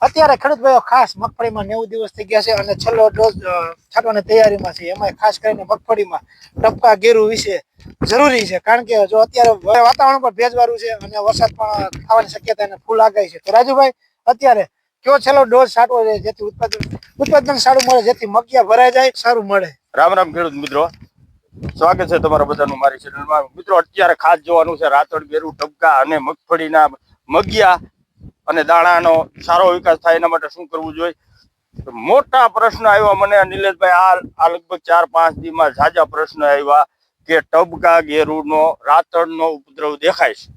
અત્યારે ખેડૂત ખાસ મગફળીમાં નેવું દિવસ થઈ ગયા છે અને છેલ્લો ડોઝ છાંટવાની તૈયારીમાં છે. એમાં ખાસ કરીને મગફળીમાં ટપકા, ગેરુ વિશે જરૂરી છે. કારણ કે જો અત્યારે વાતાવરણ પણ ભેજવાળું છે અને વરસાદ પણ થવાની શક્યતા અને ફૂલ આગાહી છે. તો રાજુભાઈ, અત્યારે કયો છેલ્લો ડોઝ છાંટવો છે જેથી ઉત્પાદન ઉત્પાદન સારું મળે, જેથી મગિયા ભરાઈ જાય, સારું મળે? રામ રામ ખેડૂત મિત્રો. સ્વાગત છે તમારા બધાનું મારી ચેનલમાં મિત્રો, અત્યારે ખાસ જોવાનું છે રાતોડ, ગેરું, ટપકા અને મગફળીના મગિયા અને દાણાનો સારો વિકાસ થાય એના માટે શું કરવું જોઈએ? મોટા પ્રશ્ન આવ્યા મને, નિલેશભાઈ, આ લગભગ ચાર પાંચ દીમાં ઝાઝા પ્રશ્ન આવ્યા કે ટબકા ગેરુનો રાતણનો ઉપદ્રવ દેખાય છે.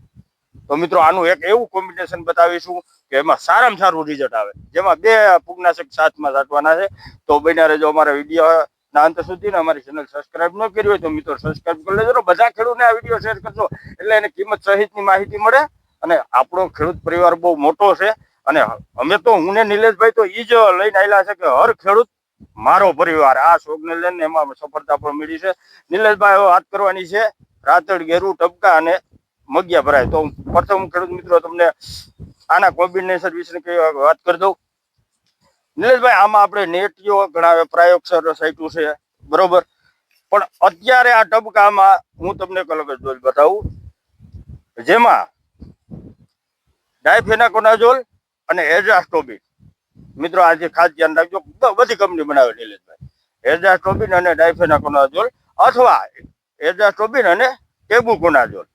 તો મિત્રો, આનું એક એવું કોમ્બિનેશન બતાવીશું કે એમાં સારામાં સારું રિઝલ્ટ આવે. જેમાં બે પુગનાશક સાથમાં સાટવાના છે. તો બન્યા રહેજો અમારા વીડિયો ના અંત સુધી અમારી ચેનલ સબસ્ક્રાઇબ ન કરી હોય તો મિત્રો સબસ્ક્રાઇબ કરી લેજો બધા ખેડૂતને આ વીડિયો શેર કરજો. એટલે એને કિંમત સહિતની માહિતી મળે. અને આપણો ખેડૂત પરિવાર બહુ મોટો છે. અને અમે તો હું ને નિલેશભાઈ તો એ જ લઈને આવેલા છે કે હર ખેડૂત મારો પરિવાર. આ શોખને લઈને એમાં સફળતા પણ મળી છે. નિલેશભાઈ વાત કરવાની છે. રાતડ, ગેરું, ટપકા અને મગિયા ભરાય. તો પ્રથમ ખેડૂત મિત્રો તમને આના કોમ્બિનેશન વિશે વાત કરી દઉં. નિલેશભાઈ, આમાં આપણે નેટીઓ ઘણા પ્રયોગસર સાઈટું છે. બરોબર? પણ અત્યારે આ ટબકામાં હું તમને કલક બતાવું. જેમાં ડાયફેનાકોનાઝોલ અને એઝાસ્ટોબિન મિત્રો આજે ખાસ ધ્યાન રાખજો બધી કંપની બનાવે નિલેશભાઈ. એઝાસ્ટોબિન અને ડાયફેનાકોનાઝોલ અથવા એઝાસ્ટોબિન અને ટેબુકોનાઝોલ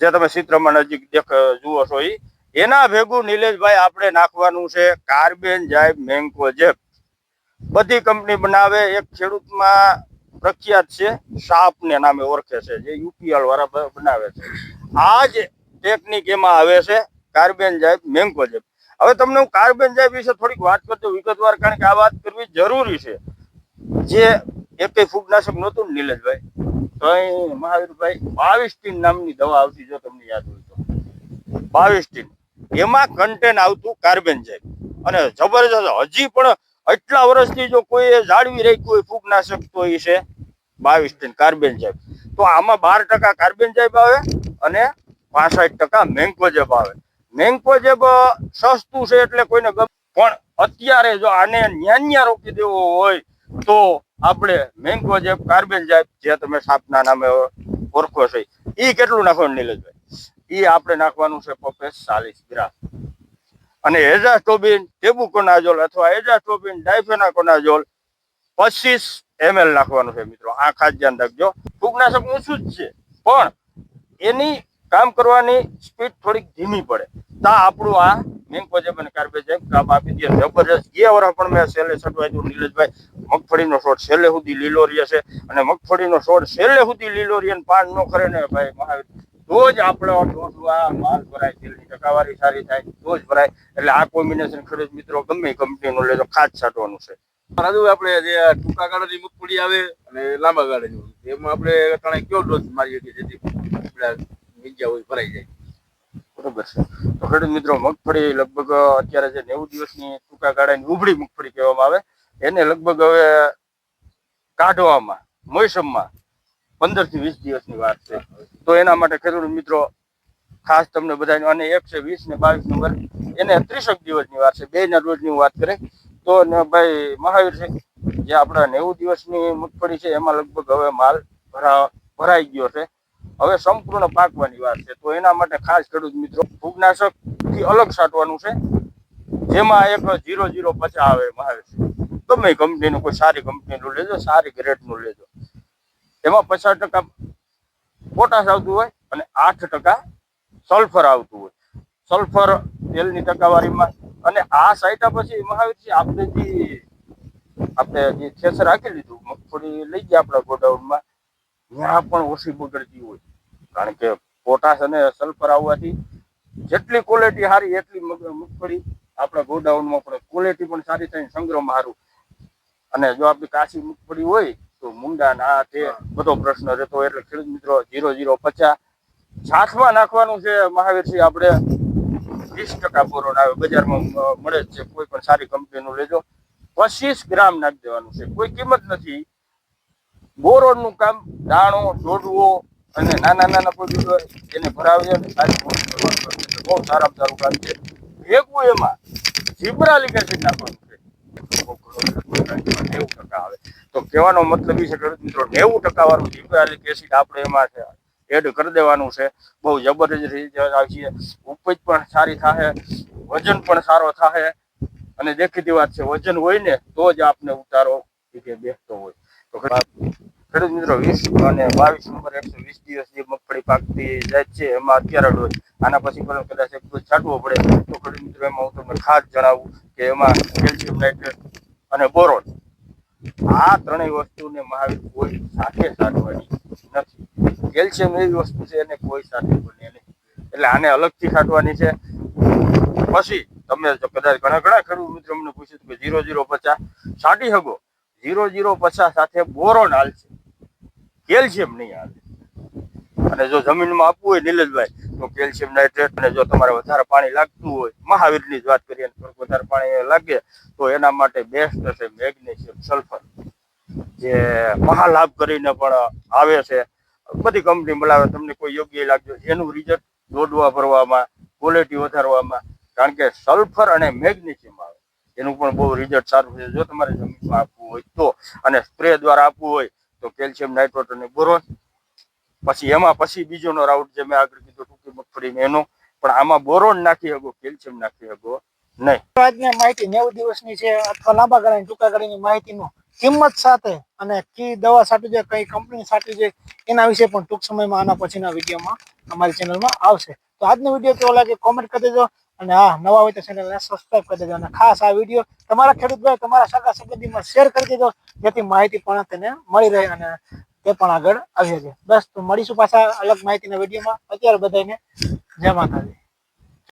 જે તમે ચિત્રમાં નજીક દેખ, જુઓ છો એ એના ભેગું નિલેશભાઈ આપણે નાખવાનું છે કાર્બેન જાઇબ મેંકો જેપ બધી કંપની બનાવે, એક ખેડૂતમાં પ્રખ્યાત છે સાપ ને નામે ઓળખે છે, જે યુપીએલ વાળા બનાવે છે. આ જ ટેકનિક એમાં આવે છે. કાર્બેન જાઇબ મેંગો જેપ હવે તમને હું કાર્બન જાઇબ વિશે થોડીક વાત કરતો વિગતવાર, કારણ કે આ વાત કરવી જરૂરી છે. જે એકેય ફૂગનાશક નહોતું નીલજભાઈ તો અહીં મહાવીરભાઈ બાવીસ નામની દવા આવતી, જો તમને યાદ હોય તો. બાવીસ એમાં કન્ટેન આવતું કાર્બન છે અને જબરજસ્ત, હજી પણ એટલા વર્ષથી જો કોઈ જાળવી રાખ્યું હોય ફૂગનાશક, તો એ છે બાવીસ ટીન કાર્બન જેબ તો આમાં બાર ટકા કાર્બન જેબ આવે અને પાસઠ ટકા મેન્કોજેબ આવે. મેન્કોજેબ સસ્તું છે એટલે કોઈને પણ અત્યારે જો આને ન્યાન્યા રોકી દેવો હોય, તો આપણે મેન્કોજેબ કાર્બન જેબ જે તમે સાપના નામે ઓળખો છો. એ કેટલું નાખવાનું નીલજભાઈ એ આપણે નાખવાનું છે પપેસ ચાલીસ ગ્રામ. અને એઝાસ્ટોબિન ટેબુકોનાઝોલ અથવા એઝાસ્ટોબિન ડાયફેનાકોનાઝોલ પચીસ એમએલ નાખવાનું છે મિત્રો. આ ખાસ ધ્યાન રાખજો ફૂગનાશક ઓછું જ છે. પણ એની કામ કરવાની સ્પીડ થોડીક ધીમી પડે. તા આપણું આ મેંકોજેબ અને કાર્બેજેબ કામ આપી દે. જબરજસ્ત ગયા વર્ષ પણ મેં છેલ્લે છટવાય હતું નીલેશભાઈ મગફળીનો છોડ છેલ્લે સુધી લીલો છે. અને મગફળીનો છોડ છેલ્લે સુધી લીલો પાન ન કરે ને ભાઈ મહાવીર. તો જ આપણો આ માલ ભરાય. તેલની ટકાવારી સારી થાય. તો ભરાય. એટલે આ કોમ્બિનેશન ખરીદ મિત્રો ગમે કંપનીનો લેજો. ખાસ છાંટવાનું છે. રાજુ આપણે જે ટૂંકા ગાળાની મગફળી આવે અને લાંબા ગાળાની એમાં આપણે ત્રણે કયો ડોઝ મારીએ કે જેથી બીજા હોય ભરાઈ જાય. બરોબર છે. તો ખેડૂત મિત્રો, મગફળી લગભગ અત્યારે જે નેવું દિવસની ટૂંકા ગાળાની ઉભળી મગફળી કહેવામાં આવે, એને લગભગ હવે કાઢવામાં, મોસમમાં પંદરથી વીસ દિવસની વાત છે. તો એના માટે ખેડૂત મિત્રો, ખાસ તમને બધાને, અને એક છે વીસ ને બાવીસ નંબર, એને ત્રીસક દિવસની વાત છે. બે ના રોજની વાત કરે. તો ભાઈ, મહાવીર છે, જે આપણા નેવું દિવસની મગફળી છે, એમાં લગભગ હવે માલ ભરા, ભરાઈ ગયો છે. હવે સંપૂર્ણ પાકવાની વાત છે. તો એના માટે ખાસ ખેડૂત મિત્રો ફૂગનાશકથી અલગ છાંટવાનું છે, જેમાં એક જીરો જીરો પચાસ આવે આવે છે. ગમે કંપનીનું, કોઈ સારી કંપનીનું લેજો, સારી ગ્રેડનું લેજો. એમાં પચાસ ટકા પોટાશ આવતું હોય અને આઠ ટકા સલ્ફર આવતું હોય. સલ્ફર તેલની ટકાવારીમાં અને આ સાઈટા પછી મહાવીરજી, આપણે જે આપણે જે થેસર રાખી લીધું, મગફળી લઈ ગયા આપણા ગોડાઉનમાં. ત્યાં પણ ઓછી બગડતી હોય. કારણ કે પોટાશ અને સલ્ફર આવવાથી જેટલી ક્વોલિટી સારી એટલી મગ- મગફળી આપણા ગોડાઉનમાં પણ ક્વોલિટી પણ સારી થાય સંગ્રહમાં સારું. અને જો આપણી કાચી મગફળી હોય તો મુંડા ના તે બધો પ્રશ્ન રહેતો એટલે ખેડૂત મિત્રો જીરો જીરો પચાસ. છાસમાં નાખવાનું છે મહાવીરસિંહ આપણે વીસ ટકા બોરોન આવે. બજારમાં મળે જ છે. કોઈ પણ સારી કંપનીનું લેજો. પચીસ ગ્રામ નાખી દેવાનું છે. કોઈ કિંમત નથી. બોરોનનું કામ, દાણો દોડવો અને નાના નાના હોય એને ભરાવી અને સારી બહુ સારામાં સારું કામ છે. ભેગું એમાં જીબ્રાલિક એસિડ નાખવાનું છે. નેવું ટકા આવે. તો કહેવાનો મતલબ એ છે કે મિત્રો, નેવું ટકા વાળું જીબ્રાલિક એસિડ આપણે એમાં છે, એડ કરી દેવાનું છે. બહુ જબરજસ્ત રીતે આવશે ઉપજ પણ સારી થાય વજન પણ સારો થાય અને દેખીતી વાત છે, વજન હોય ને તો જ આપને ઉતારો રીતે બેસતો હોય. તો ખેડૂત મિત્રો, વીસ અને બાવીસ નંબર એકસો વીસ દિવસ જે મગફળી પાકતી જાય છે, એમાં અત્યારે ડોઝ આના પછી પણ કદાચ એક ડોઝ છાંટવો પડે. તો ખેડૂત મિત્રો, એમાં હું તમને ખાસ જણાવું કે એમાં કેલ્શિયમ નાઇટ્રેટ અને બોરોન આ ત્રણેય વસ્તુને મહાવીર કોઈ સાથે સાધવાની નથી. કેલ્શિયમ એવી વસ્તુ છે, એને કોઈ સાથે બને નહીં. એટલે આને અલગથી છાંટવાની છે. પછી, તમે કદાચ ઘણા ઘણા ખેડૂત મિત્રો અમને પૂછ્યું કે ઝીરો ઝીરો પચાસ. છાંટી શકો. જીરો ઝીરો પચાસ સાથે બોરોન હાલશે. કેલ્શિયમ નહીં હાલે. અને જો જમીનમાં આપવું હોય નીલજભાઈ તો કેલ્શિયમ નાઇટ્રેટ અને જો તમારે વધારે પાણી લાગતું હોય, મહાવીરની જ વાત કરીએ વધારે પાણી લાગે, તો એના માટે બેસ્ટ હશે મેગ્નેશિયમ સલ્ફર. જે મહાલાભ કરીને પણ આવે છે. બધી કંપની બોલાવે તમને કોઈ યોગ્ય લાગજો. એનું રિઝલ્ટ દોડવા ભરવામાં ક્વોલિટી વધારવામાં, કારણ કે સલ્ફર અને મેગ્નેશિયમ આવે. એનું પણ બહુ રિઝલ્ટ સારું છે. જો તમારે જમીનમાં આપવું હોય તો અને સ્પ્રે દ્વારા આપવું હોય તો કેલ્શિયમ નાઇટ્રોટ અને બોરોન પછી એમાં પછી બીજોનો રાઉટ જે મેં આગળ કીધું, ટૂંકી મગફળી એનો. પણ આમાં બોરોન નાખી શકો કેલ્શિયમ નાખી શકો. નહીં. આજની માહિતી નેવું દિવસની છે અથવા લાંબા ગાળાની, ટૂંકા ગાળાની માહિતીનું કિંમત સાથે અને કી દવા સાટી છે કઈ કંપની સાટી છે એના વિશે પણ ટૂંક સમયમાં આના પછીના વિડીયોમાં અમારી ચેનલમાં આવશે. તો આજનો વીડિયો કેવો લાગે કોમેન્ટ કરી દેજો. અને હા, નવા હોય તો ચેનલને સબસ્ક્રાઇબ કરી દેજો. અને ખાસ આ વીડિયો તમારા ખેડૂત ભાઈ તમારા સગા સંબંધીમાં શેર કરી દેજો, જેથી માહિતી પણ તેને મળી રહે અને તે પણ આગળ આવી શકે. બસ, તો મળીશું પાછા અલગ માહિતીના વિડીયોમાં અત્યારે બધાને જય માતાજી.